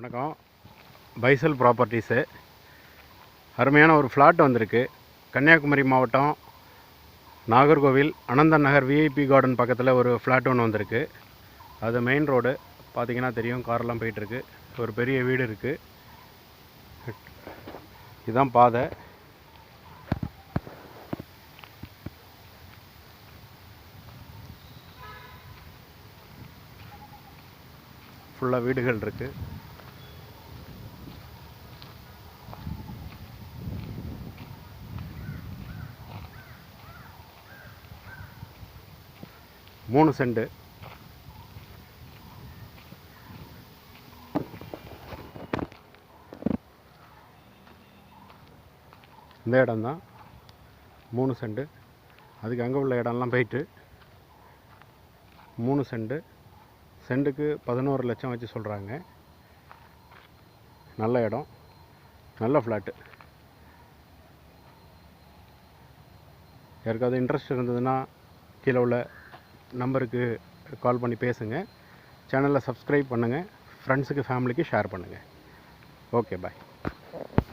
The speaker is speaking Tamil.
வணக்கம். பைசல் ப்ராப்பர்ட்டிஸு. அருமையான ஒரு ஃப்ளாட் வந்திருக்கு. கன்னியாகுமரி மாவட்டம் நாகர்கோவில் அனந்தன் நகர் விஐபி கார்டன் பக்கத்தில் ஒரு ஃப்ளாட் ஒன்று வந்திருக்கு. அது மெயின் ரோடு பார்த்தீங்கன்னா தெரியும் கார்லாம் போயிட்டுருக்கு. ஒரு பெரிய வீடு இருக்குது இதுதான் பாதை. ஃபுல்லாக வீடுகள் இருக்குது மூணு செண்டு. இந்த இடம்தான். மூணு செண்டு. அதுக்கு அங்கே உள்ள இடம்லாம் போயிட்டு மூணு செண்டு. செண்டுக்கு பதினோரு லட்சம் வச்சு சொல்கிறாங்க நல்ல இடம். நல்ல ஃப்ளாட்டு யாருக்காவது இன்ட்ரெஸ்ட் இருந்ததுன்னா கீழே உள்ள நம்பருக்கு கால் பண்ணி பேசுங்கள் சேனலை சப்ஸ்கிரைப் பண்ணுங்கள் ஃப்ரெண்ட்ஸுக்கு ஃபேமிலிக்கு ஷேர் பண்ணுங்கள் ஓகே பாய்